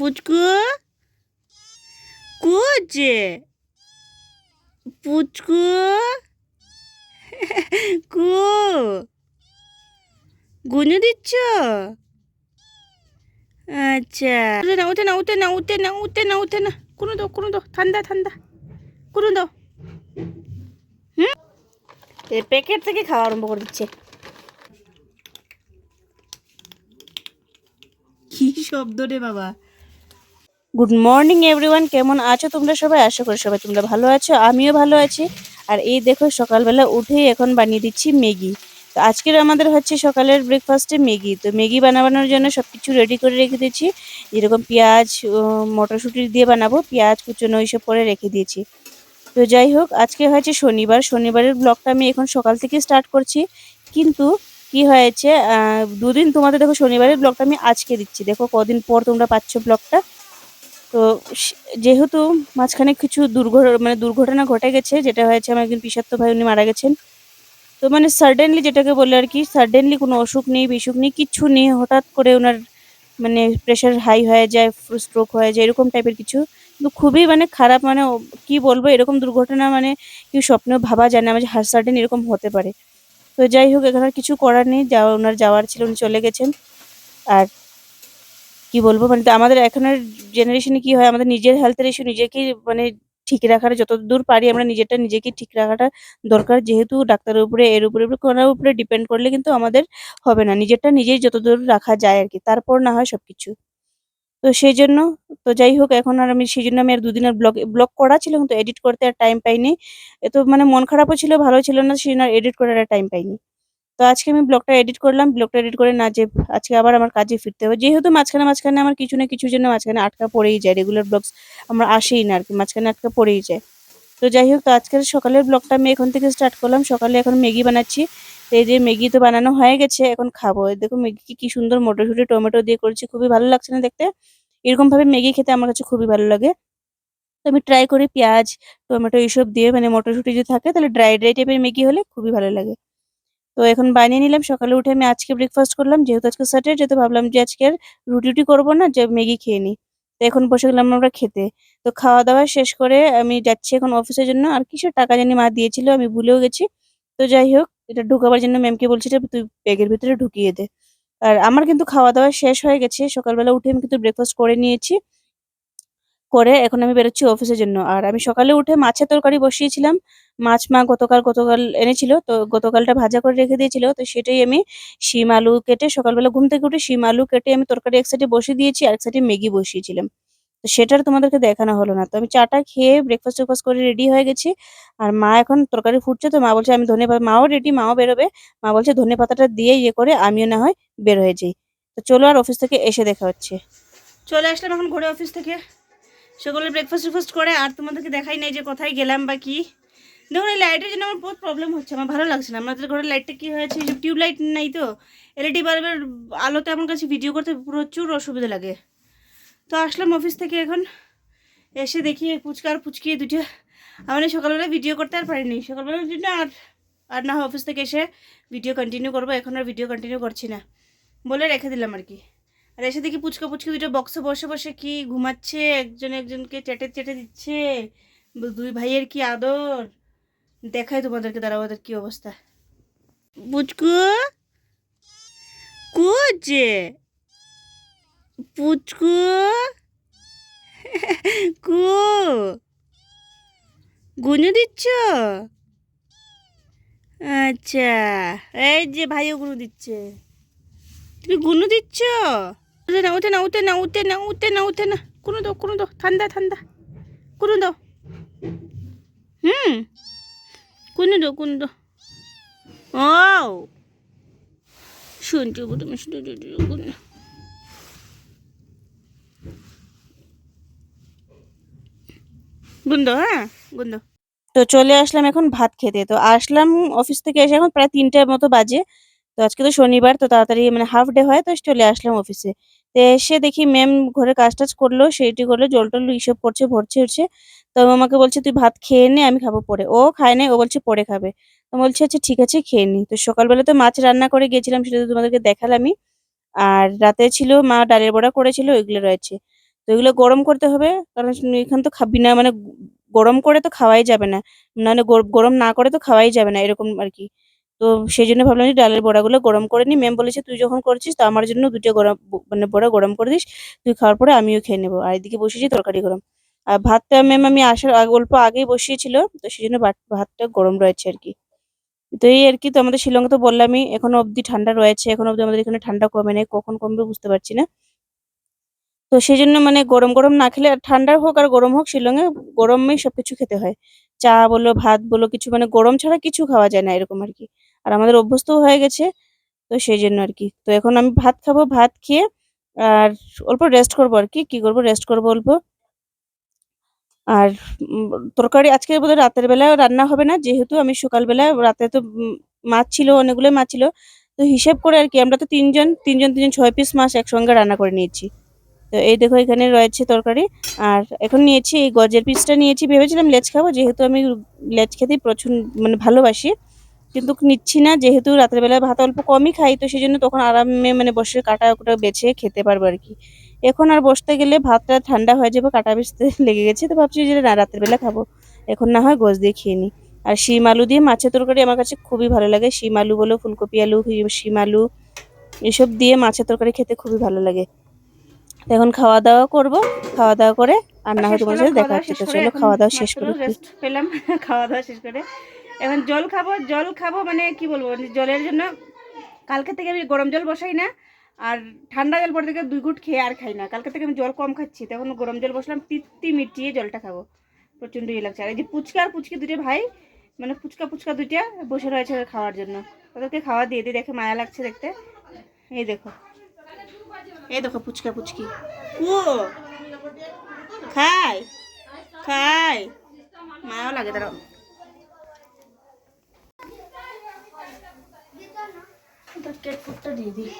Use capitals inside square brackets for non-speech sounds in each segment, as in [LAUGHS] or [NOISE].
পুচকু কু হচ্ছে পুচকু কু গুনু দিচ্ছ? আচ্ছা। উঠে না উঠে না উঠে না উঠে না উঠে না উঠে না। কোনো দাও কোনো দাও ঠান্ডা ঠান্ডা। কোনো দাও। হুম? এ প্যাকেট থেকে খাওয়া আরম্ভ করে দিচ্ছে। কি শব্দ রে বাবা? গুড মর্নিং এভরিওয়ান কেমন আছো তোমরা সবাই? আশা করি সবাই তোমরা ভালো আছো, আমিও ভালো আছি। আর এই দেখো, সকালবেলা উঠেই এখন বানিয়ে দিচ্ছি ম্যাগি। তো আজকের আমাদের হচ্ছে সকালের ব্রেকফাস্টে ম্যাগি। তো ম্যাগি বানানোর জন্য সব কিছু রেডি করে রেখে দিয়েছি। যেরকম পেঁয়াজ মটরশুঁটি দিয়ে বানাবো, পেঁয়াজ, কুচনো এইসব করে রেখে দিয়েছি। তো যাই হোক, আজকে হয়েছে শনিবার। শনিবারের ব্লগটা আমি এখন সকাল থেকে স্টার্ট করছি। কিন্তু কি হয়েছে দুদিন তোমাদের দেখো শনিবারের ব্লগটা আমি আজকে দিচ্ছি। দেখো কদিন পর তোমরা পাচ্ছ ব্লগটা তো যেহেতু মাঝখানে কিছু দুর্ঘটনা মানে দুর্ঘটনা ঘটে গেছে, যেটা হয়েছে আমার একজন পিসাত্ত ভাই, উনি মারা গেছেন। তো মানে সাডেনলি যেটাকে বলে আর কি সাডেনলি কোনো অসুখ নেই, বিসুখ নেই কিচ্ছু নেই, হঠাৎ করে ওনার মানে প্রেশার হাই হয়ে যায় স্ট্রোক হয়ে যায়, এরকম টাইপের কিছু। কিন্তু খুবই মানে খারাপ মানে কি বলব, এরকম দুর্ঘটনা মানে কেউ স্বপ্নেও ভাবা যায় না, যে হার সাডেন এরকম হতে পারে। তো যাই হোক, এখানে কিছু করার নেই, যাওয়া, ওনার যাওয়ার ছিল, উনি চলে গেছেন। আর কি বলব? মানে আমাদের এখনের জেনারেশনে কি হয়? আমাদের নিজের হেলথের ইস্যু নিজেকে মানে ঠিক রাখার যত দূর পারি আমরা নিজেরটা নিজেকে ঠিক রাখাটা দরকার। যেহেতু ডাক্তারের উপরে, এর উপরে কোনোর উপরে ডিপেন্ড করলে কিন্তু আমাদের হবে না। নিজেরটা নিজেই যতদূর রাখা যায় আর কি তারপর না হয় সবকিছু। তো সেই জন্য তো যাই হোক, এখন আর আমি সেই জন্য আমি আর দুদিনের ব্লগ ব্লগ করা ছিল কিন্তু এডিট করতে আর টাইম পাইনি। এ তো মানে মন খারাপও ছিল ভালো ছিল না সেই জন্য এডিট করার আর টাইম পাইনি। তো আজকে আমি ব্লগটা এডিট করলাম, ব্লগটা এডিট করে না যে আজকে আবার আমার কাজে ফিরতে হবে। যেহেতু মাঝখানে মাঝখানে আমার কিছু না কিছু জন্য মাঝখানে আটকা পড়েই যায় রেগুলার ব্লগস আমরা আসেই না আর কি মাঝখানে আটকা পড়েই যায়। তো যাই হোক, তো আজকের সকালের ব্লগটা আমি এখন থেকে স্টার্ট করলাম। সকালে এখন ম্যাগি বানাচ্ছি। তো এই যে ম্যাগি তো বানানো হয়ে গেছে, এখন খাব। দেখো ম্যাগি কি সুন্দর মটরশুঁটি, টমেটো দিয়ে করেছি, খুবই ভালো লাগছে না দেখতে। এরকম ভাবে ম্যাগি খেতে আমার কাছে খুবই ভালো লাগে। তো আমি ট্রাই করি পেঁয়াজ, টমেটো এইসব দিয়ে মানে মটরশুঁটি যদি থাকে, তাহলে ড্রাই ড্রাই টাইপের ম্যাগি হলে খুবই ভালো লাগে। তো এখন বানিয়ে নিলাম। সকালে উঠে আমি আজকে ব্রেকফাস্ট করলাম। যেহেতু আজকে স্যাটারডে তো ভাবলাম যে আজকে আর রুটি টুটি করব না, যে ম্যাগি খেয়ে নিই। তো এখন বসে গেলাম আমরা খেতে। তো খাওয়া দাওয়া শেষ করে আমি যাচ্ছি এখন অফিসের জন্য। আর কিছু টাকা জানি মা দিয়েছিল, আমি ভুলেও গেছি। তো যাই হোক, এটা ঢুকাবার জন্য ম্যামকে বলছি তুই ব্যাগের ভিতরে ঢুকিয়ে দে। আর আমার কিন্তু খাওয়া দাওয়া শেষ হয়ে গেছে। সকালবেলা উঠে আমি কিন্তু ব্রেকফাস্ট করে নিয়েছি। করে এখন আমি বেরোচ্ছি অফিসের জন্য। আর আমি সকালে উঠে মাছের তরকারি বসিয়েছিলাম। মাছ মা গতকাল গতকাল এনেছিল, তো গতকালটা ভাজা করে রেখে দিয়েছিল। তো সেটাই আমি শিম আলু কেটে সকালবেলা ঘুম থেকে উঠে শিম আলু কেটে আমি তরকারি এক সাইডে বসিয়ে দিয়েছি আর এক সাইডে ম্যাগি বসিয়েছিলাম। তো সেটার তোমাদেরকে দেখানো হলো না। তো আমি চাটা খেয়ে ব্রেকফাস্ট টেকফাস্ট করে রেডি হয়ে গেছি। আর মা এখন তরকারি ফুটছে, তো মা বলছে, আমি ধনে পাতা মাও রেডি মাও বেরোবে। মা বলছে, ধনে পাতাটা দিয়ে ইয়ে করে আমিও না হয় বের হয়ে যাই। তো চলো আর অফিস থেকে এসে দেখা হচ্ছে। চলে আসলাম এখন ঘরে অফিস থেকে। সকালে ব্রেকফাস্ট টেকফাস্ট করে আর তোমাদেরকে দেখাই নাই যে কোথায় গেলাম বা কি। দেখুন, এই লাইটের জন্য আমার বহুত প্রবলেম হচ্ছে, আমার ভালো লাগছে না। আমাদের ঘরের লাইটটা কী হয়েছে যে টিউব লাইট নাই তো এলইডি বাল্বের আলোতে আমার কাছে ভিডিও করতে প্রচুর অসুবিধা লাগে। তো আসলাম অফিস থেকে এখন, এসে দেখি পুচকা আর পুচকি দুটো। আমি সকালবেলা ভিডিও করতে আর পারিনি, সকালবেলার জন্য আর আর না অফিস থেকে এসে ভিডিও কন্টিনিউ করব, এখন আর ভিডিও কন্টিনিউ করছি না। বলে রেখে দিলাম আর কি। আর এসে দেখি পুচকা পুচকি দুটো বক্সে বসে বসে কি ঘুমাচ্ছে, একজন একজনকে চেটে চেটে দিচ্ছে। দুই ভাইয়ের কি আদর? দেখাই তোমাদেরকে, দাঁড়াও, ওদের কি অবস্থা। পুচকু? কুচে পুচকু? কু? গুনু দিচ্ছ? আচ্ছা এই যে ভাইও গুনু দিচ্ছে। তুমি গুনু দিচ্ছ? না, উঠে না উঠে না উঠে না উঠে না উঠে না। কোনো দাও কোনো দাও, ঠান্ডা ঠান্ডা। কোনো দাও। হুম। কোনো দাও কোনো দাও। ও শুনছো তুমি শুনছো গুন্দ হ্যাঁ গুন্দ তো চলে আসলাম এখন ভাত খেতে। তো আসলাম অফিস থেকে এসে এখন প্রায় তিনটার মতো বাজে। তো আজকে তো শনিবার, তো তাড়াতাড়ি মানে হাফ ডে হয়, তো চলে আসলাম অফিসে তো এসে দেখি ম্যাম ঘরে কাজ টাজ করল, সেইটি করল, জল টল এইসব করছে, ভরছে, উঠছে। তো আমাকে বলছে, তুই ভাত খেয়ে নে, আমি খাব পরে। ও খায় নাই, ও বলছে, পরে খাবে। তো বলছে আচ্ছা ঠিক আছে, খেয়ে নি। তো সকালবেলা তো মাছ রান্না করে গেছিলাম সেটা তো তোমাদেরকে দেখালামই। আর রাতে ছিল, মা ডালের বড়া করেছিল, ওইগুলো রয়েছে। তো এগুলো গরম করতে হবে, কারণ এখান তো খাবি না মানে গরম করে তো খাওয়াই যাবে না। মানে গরম না করে তো খাওয়াই যাবে না, এরকম আর কি। তো সেই জন্য ভাবলাম যে ডালের বড়াগুলো গরম করে নিই ম্যাম বলেছে, তুই যখন করছিস তো আমার জন্য দুটো গরম মানে বড়া গরম করে দিস, তুই খাওয়ার পরে আমিও খেয়ে নেব। আর এদিকে বসেছি তরকারি গরম। আর ভাতটা ম্যাম আমি আসার অল্প আগেই বসিয়েছিল, তো সেই জন্য ভাতটা গরম রয়েছে আর কি। তো এই আর কি, তো আমাদের শিলংয়ে তো বললামই, এখনও অবধি ঠান্ডা রয়েছে, এখনও অবধি আমাদের এখানে ঠান্ডা কমে নেই, কখন কমবে বুঝতে পারছি না। তো সেই জন্য মানে গরম গরম না খেলে, ঠান্ডার হোক আর গরম হোক, শিলংয়ে গরমেই সবকিছু খেতে হয়। চা বলো, ভাত বলো, কিছু মানে গরম ছাড়া কিছু খাওয়া যায় না এরকম আর কি। আর আমাদের অভ্যস্তও হয়ে গেছে, তো সেই জন্য আর কি। তো এখন আমি ভাত খাব, ভাত খেয়ে আর অল্প রেস্ট করব আর কি। কি করব? রেস্ট করব অল্প। আর তরকারি আজকে বোধহয় রাতের বেলায় রান্না হবে না, যেহেতু আমি সকালবেলায় রাতে তো মাছ ছিল অনেকগুলোই মাছ ছিল। তো হিসেব করে আর কি, আমরা তো তিনজন তিনজন তিনজন ছয় পিস মাছ একসঙ্গে রান্না করে নিয়েছি। তো এই দেখো এখানে রয়েছে তরকারি। আর এখন নিয়েছি এই গজের পিসটা নিয়েছি। ভেবেছিলাম লেচ খাব, যেহেতু আমি লেচ খেতেই প্রচুর মানে ভালোবাসি। কিন্তু নিচ্ছি না যেহেতু রাতের বেলায় ভাত অল্প কমই খাই তো সেই জন্য তখন আরামে মানে বসে কাটা কুটা বেছে খেতে পারব আর কি। এখন আর বসতে গেলে ভাতটা ঠান্ডা হয়ে যাবে কাটা বেচতে [LAUGHS] লেগে গেছে তো ভাবছি যে না রাতের বেলা খাব। এখন না হয় গোছ দিয়ে খেয়ে নিই। আর শিম আলু দিয়ে মাছের তরকারি আমার কাছে খুবই ভালো লাগে। শিম আলু বলো ফুলকপি আলু শিম আলু এসব দিয়ে মাছের তরকারি খেতে খুবই ভালো লাগে। এখন খাওয়া দাওয়া করব খাওয়া দাওয়া করে আর না হয় তোমার সাথে দেখা হচ্ছে তো চলো [LAUGHS] খাওয়া দাওয়া শেষ করে পেলাম খাওয়া দাওয়া শেষ করে। এখন জল খাব জল খাব মানে কি বলব জলের জন্য কালকে থেকে আমি গরম জল বসাই না, আর ঠান্ডা জল পর থেকে দুই গুট খেয়ে আর খাই না। কালকে থেকে আমি জল কম খাচ্ছি, তখন গরম জল বসলাম, তিত্তি মিটিয়ে জলটা খাব। প্রচণ্ড ইয়ে লাগছে। আর এই যে পুচকা আর পুচকি দুটো ভাই মানে ফুচকা ফুচকা দুইটা বসে রয়েছে খাওয়ার জন্য। ওদেরকে খাওয়া দিয়ে দিয়ে দেখে মায়া লাগছে দেখতে। এই দেখো। এই দেখো ফুচকা ফুচকি ও খাই খাই মায়াও লাগে তারা কেট ফুডটা দিয়ে দিই।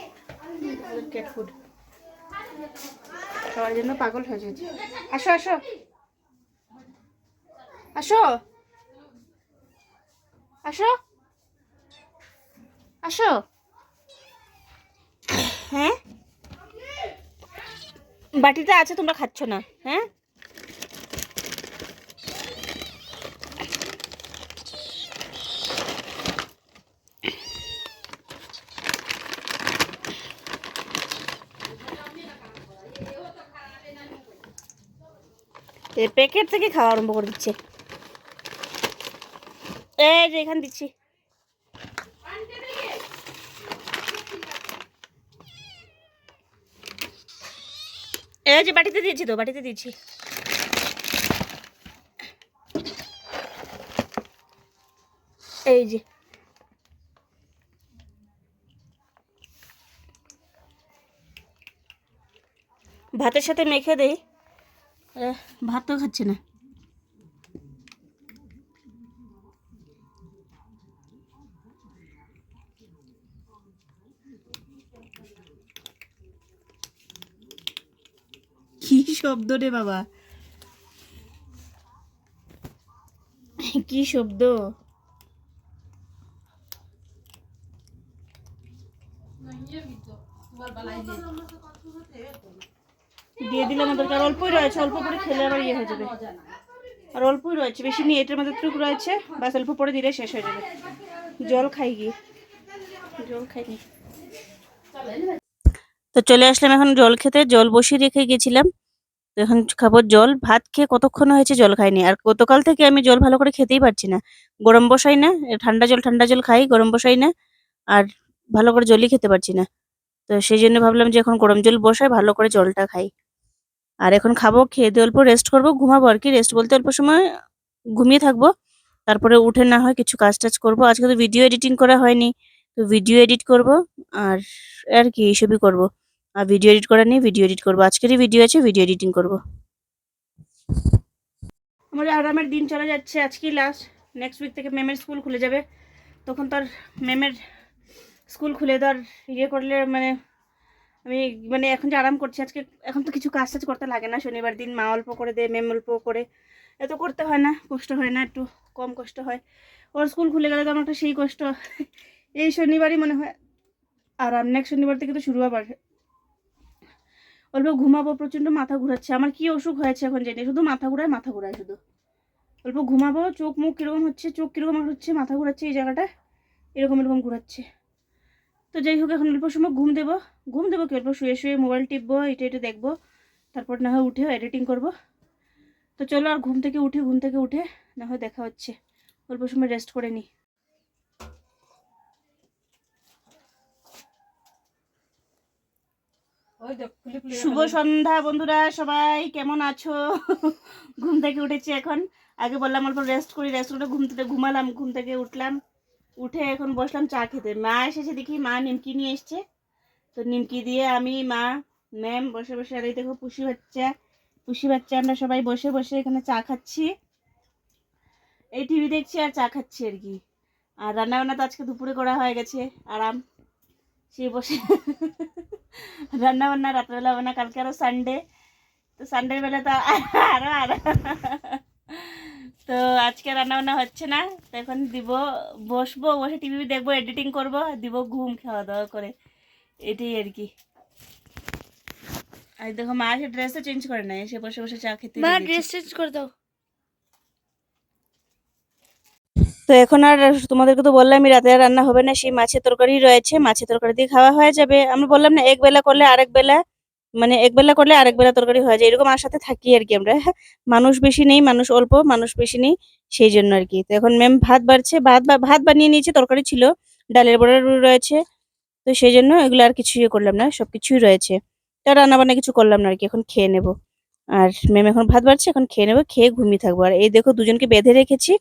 কেট ফুড খাওয়ার জন্য পাগল হয়ে যাচ্ছে আসো আসো। আসো। আসো। আসো। হ্যাঁ? বাটিতে আছে তোমরা খাচ্ছ না। হ্যাঁ? প্যাকেট থেকে খাওয়া আরম্ভ করে দিচ্ছে। এই যে এখানে দিচ্ছি। এই যে বাটিতে দিয়েছি তো, বাটিতে দিয়েছি। এই যে। ভাতের সাথে মেখে দেই। ভাত তো খাচ্ছে না। কি শব্দ রে বাবা? কি শব্দ দিয়ে দিলাম আর অল্পই রয়েছে, অল্প করে খেলে আবার ইয়ে হয়ে যাবে। আর অল্পই রয়েছে, বেশি নিয়ে এটার মধ্যে টুক রয়েছে বাস অল্প পরে দিলে শেষ হয়ে যাবে। জল খাই গিয়ে। জল খাইনি তো চলে আসলাম এখন জল খেতে, জল বসিয়ে রেখে গেছিলাম। তো এখন খাব জল, ভাত খেয়ে কতক্ষণ হয়েছে জল খাইনি। আর গতকাল থেকে আমি জল ভালো করে খেতেই পারছি না। গরম বসাই না ঠান্ডা জল ঠান্ডা জল খাই, গরম বসাই না, আর ভালো করে জলই খেতে পারছি না। তো সেই জন্য ভাবলাম যে এখন গরম জল বসাই, ভালো করে জলটা খাই। আর এখন খাব, খেয়ে দিয়ে অল্প রেস্ট করব, ঘুমাবো আর কি। রেস্ট বলতে অল্প সময় ঘুমিয়ে থাকব। তারপরে উঠে না হয় কিছু কাজ টাজ করব। আজকে তো ভিডিও এডিটিং করা হয়নি, তো ভিডিও এডিট করব আর আর কি এইসবই করব। আর ভিডিও এডিট করা নিয়ে ভিডিও এডিট করব। আজকেরই ভিডিও আছে ভিডিও এডিটিং করব। আমার আরামের দিন চলে যাচ্ছে, আজকেই লাস্ট নেক্সট উইক থেকে ম্যামের স্কুল খুলে যাবে। তখন তার ম্যামের স্কুল খুলে আর ইয়ে করলে মানে আমি মানে এখন যে আরাম করছি, আজকে এখন তো কিছু কাজ টাজ করতে লাগে না। শনিবার দিন মা অল্প করে দেয় ম্যাম অল্প করে। এত করতে হয় না, কষ্ট হয় না, একটু কম কষ্ট হয়। ওর স্কুল খুলে গেলে তো আমার একটা সেই কষ্ট। এই শনিবারই মনে হয় আরাম নেক্সট শনিবার থেকে তো শুরু আবার। অল্প ঘুমাবো, প্রচণ্ড মাথা ঘুরাচ্ছে। আমার কি অসুখ হয়েছে এখন জানি শুধু মাথা ঘুরায় মাথা ঘুরায় শুধু। অল্প ঘুমাবো, চোখ মুখ কীরকম হচ্ছে, চোখ কীরকম হচ্ছে, মাথা ঘুরাচ্ছে এই জায়গাটা এরকম এরকম ঘুরাচ্ছে। তো যাই হোক এখন অল্প সময় ঘুম দেবো। ঘুম দেবো কি? অল্প শুয়ে শুয়ে মোবাইল টিপবো এটা এটা দেখব। তারপর না হয় উঠে এডিটিং করব। তো চলো আর ঘুম থেকে উঠে ঘুম থেকে উঠে না হয় দেখা হচ্ছে। অল্প সময় রেস্ট করে নিই শুভ সন্ধ্যা বন্ধুরা সবাই কেমন আছো? [LAUGHS] ঘুম থেকে উঠেছি এখন। আগে বললাম অল্প রেস্ট করি রেস্ট করে ঘুম থেকে ঘুমালাম ঘুম থেকে উঠলাম। উঠে এখন বসলাম চা খেতে। মা এসেছে দেখি, মা নিমকি নিয়ে এসছে। তো নিমকি দিয়ে আমি, মা ম্যাম বসে বসে আর এই দেখো পুষি বাচ্চা। পুষি বাচ্চা আমরা সবাই বসে বসে এখানে চা খাচ্ছি। এই টিভি দেখছি আর চা খাচ্ছি আর কি। আর রান্নাবান্না তো আজকে দুপুরে করা হয়ে গেছে। আরাম। সে বসে। রান্নাবান্না, রাত্রেবেলা বান্না, কালকে আরও সানডে তো সানডের বেলা তো আরও আরও। তো আজকে রান্না বান্না হচ্ছে না তো এখন দিব বসবো বসে টিভি দেখব এডিটিং করব দিব ঘুম খাওয়া দাওয়া করে এটাই আর কি। আর দেখো মা এসে ড্রেসও চেঞ্জ করে না এসে বসে বসে চা খেতে মা ড্রেস চেঞ্জ করে দাও। তো এখন আর তোমাদেরকে তো বললাম রাতে রান্না হবে না সেই মাছের তরকারি রয়েছে মাছের তরকারি দিয়ে খাওয়া হয়ে যাবে। আমরা বললাম না এক বেলা করলে আরেক বেলা। মানে এক বেলা করলে আরেক বেলা তরকারি হয়ে যায়। এরকম আর সাথে থাকি আর কি আমরা। হ্যাঁ, মানুষ বেশি নেই মানুষ অল্প মানুষ বেশি নেই সেই জন্য আর কি। তো এখন ম্যাম ভাত বাড়ছে ভাত ভাত বানিয়ে নিয়েছে তরকারি ছিল ডালের বড়া রয়েছে। তো সেই জন্য এগুলো আর কিছুই করলাম না সবকিছুই রয়েছে। তো রান্না বান্না কিছু করলাম না আর কি এখন খেয়ে নেব। আর ম্যাম এখন ভাত বাড়ছে এখন খেয়ে নেব খেয়ে ঘুমিয়ে থাকব। আর এই দেখো দুজনকে বেঁধে রেখেছি।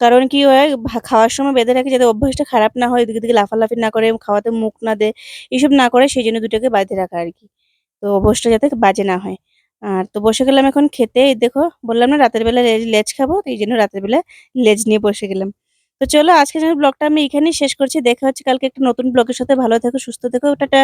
কারণ কি হয় খাওয়ার সময় বেঁধে রাখি যাতে অভ্যাসটা খারাপ না হয় এদিকে দিকে লাফালাফি না করে খাওয়াতে মুখ না দেয় এইসব না করে সেই জন্য দুটোকে বাঁধে রাখা আর কি। তো বসটা যাতে বাজে না হয়। আর তো বসে গেলাম এখন খেতে। দেখো, বললাম না রাতের বেলা লেজ খাব, তো এই জন্য রাতের বেলা লেজ নিয়ে বসে গেলাম। তো চলো আজকে যেন ব্লগটা আমি এখানেই শেষ করছি। দেখা হচ্ছে কালকে একটা নতুন ব্লগের সাথে। ভালো থেকো, সুস্থ থেকো। টাটা।